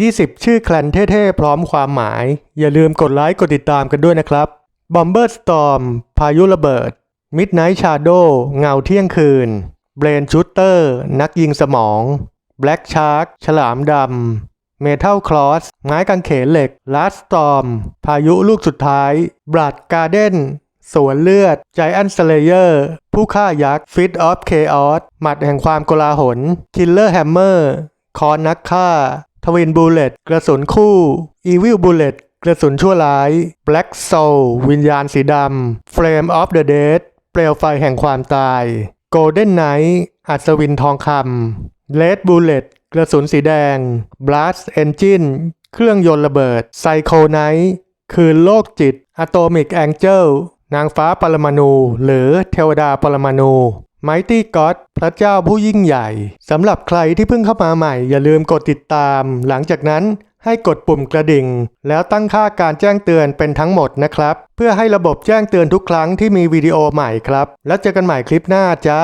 20 ชื่อแคลนเท่ๆ พร้อมความหมาย อย่าลืมกดไลค์กดติดตามกันด้วยนะครับ Bomber Storm พายุระเบิด Midnight Shadow เงาเที่ยงคืน Brain Shooter นักยิงสมอง Black Shark ฉลามดำ Metal Cross ไม้กางเขนเหล็ก Last Storm พายุลูกสุดท้าย Blood Garden สวนเลือด Giant Slayer ผู้ฆ่ายักษ์ Fit of Chaos หมัดแห่งความโกลาหล Killer Hammer คอนนักฆ่า ทวินบูเลตกระสุนคู่ Evil Bullet กระสุนชั่วร้าย Black Soul วิญญาณสีดำ Flame of the Dead เปลวไฟแห่งความตาย Golden Knight อัศวินทองคำ Red Bullet กระสุนสีแดง Blast Engine เครื่องยนต์ระเบิด Psycho Knight คืนโลกจิต Atomic Angel นางฟ้าปรมาณูหรือเทวดาปรมาณู ไมตี้ก็อดพระเจ้าผู้ยิ่งใหญ่สำหรับใครที่เพิ่งเข้ามาใหม่ อย่าลืมกดติดตาม หลังจากนั้นให้กดปุ่มกระดิ่ง แล้วตั้งค่าการแจ้งเตือนเป็นทั้งหมดนะครับ เพื่อให้ระบบแจ้งเตือนทุกครั้งที่มีวิดีโอใหม่ครับ แล้วเจอกันใหม่คลิปหน้าจ้า